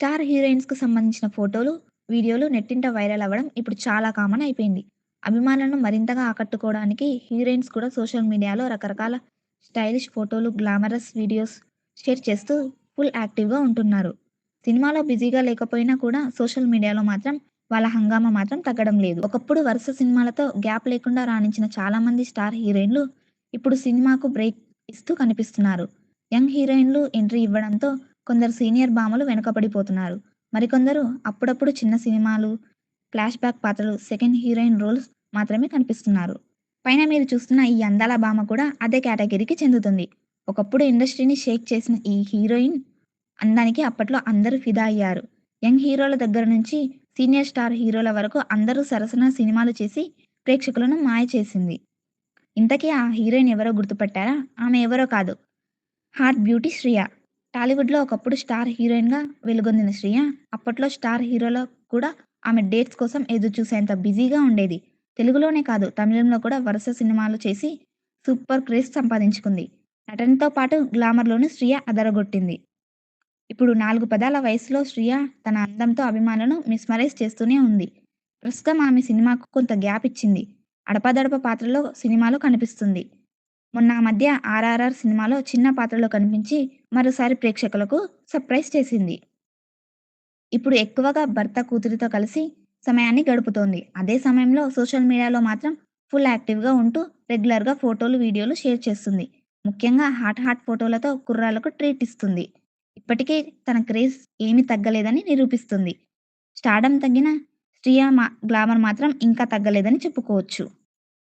Star హీరోయిన్స్‌కు సంబంధించిన ఫోటోలు, వీడియోలు నెట్టింట వైరల్ అవ్వడం ఇప్పుడు చాలా కామన్ అయిపోయింది. అభిమానులను మరింతగా ఆకట్టుకోవడానికి హీరోయిన్స్ కూడా సోషల్ మీడియాలో రకరకాల స్టైలిష్ ఫోటోలు, గ్లామరస్ వీడియోస్ షేర్ చేస్తూ ఫుల్ యాక్టివ్‌గా ఉంటున్నారు. సినిమాలో బిజీగా లేకపోయినా కూడా సోషల్ మీడియాలో మాత్రం వాళ్ళ హంగామా మాత్రం తగ్గడం లేదు. ఒకప్పుడు వరుస సినిమాలతో గ్యాప్ లేకుండా రాణించిన చాలా మంది స్టార్ హీరోయిన్లు ఇప్పుడు సినిమాకు బ్రేక్ ఇస్తూ కనిపిస్తున్నారు. యంగ్ హీరోయిన్లు ఎంట్రీ ఇవ్వడంతో కొందరు సీనియర్ భామలు వెనుకబడిపోతున్నారు. మరికొందరు అప్పుడప్పుడు చిన్న సినిమాలు, ఫ్లాష్ బ్యాక్ పాత్రలు, సెకండ్ హీరోయిన్ రోల్స్ మాత్రమే కనిపిస్తున్నారు. పైన మీరు చూస్తున్న ఈ అందాల భామ కూడా అదే కేటగిరీకి చెందుతుంది. ఒకప్పుడు ఇండస్ట్రీని షేక్ చేసిన ఈ హీరోయిన్ అందానికి అప్పట్లో అందరూ ఫిదా అయ్యారు. యంగ్ హీరోల దగ్గర నుంచి సీనియర్ స్టార్ హీరోల వరకు అందరూ సరసన సినిమాలు చేసి ప్రేక్షకులను మాయ చేసింది. ఇంతకీ ఆ హీరోయిన్ ఎవరో గుర్తుపట్టారా? ఆమె ఎవరో కాదు హార్ట్ బ్యూటీ శ్రియ. టాలీవుడ్‌లో ఒకప్పుడు స్టార్ హీరోయిన్‌గా వెలుగొందిన శ్రియ అప్పట్లో స్టార్ హీరోలో కూడా ఆమె డేట్స్ కోసం ఎదురుచూసేంత బిజీగా ఉండేది. తెలుగులోనే కాదు తమిళంలో కూడా వరుస సినిమాలు చేసి సూపర్ క్రేజ్ సంపాదించుకుంది. నటనతో పాటు గ్లామర్‌లోనూ శ్రియ అదరగొట్టింది. ఇప్పుడు నాలుగు పదాల వయసులో శ్రియ తన అందంతో అభిమానులను మిస్మరైజ్ చేస్తూనే ఉంది. ప్రస్తుతం ఆమె సినిమాకు కొంత గ్యాప్ ఇచ్చింది. అడపదడప పాత్రలో సినిమాలో కనిపిస్తుంది. మొన్న మధ్య 'ఆర్ఆర్ఆర్' సినిమాలో చిన్న పాత్రలో కనిపించి మరోసారి ప్రేక్షకులకు సర్ప్రైజ్ చేసింది. ఇప్పుడు ఎక్కువగా భర్త, కూతురితో కలిసి సమయాన్ని గడుపుతోంది. అదే సమయంలో సోషల్ మీడియాలో మాత్రం ఫుల్ యాక్టివ్‌గా ఉంటూ రెగ్యులర్‌గా ఫోటోలు, వీడియోలు షేర్ చేస్తుంది. ముఖ్యంగా హాట్ హాట్ ఫోటోలతో కుర్రాలకు ట్రీట్ ఇస్తుంది. ఇప్పటికే తన క్రేజ్ ఏమీ తగ్గలేదని నిరూపిస్తుంది. స్టార్డమ్ తగ్గిన స్త్రీయ మా గ్లామర్ మాత్రం ఇంకా తగ్గలేదని చెప్పుకోవచ్చు.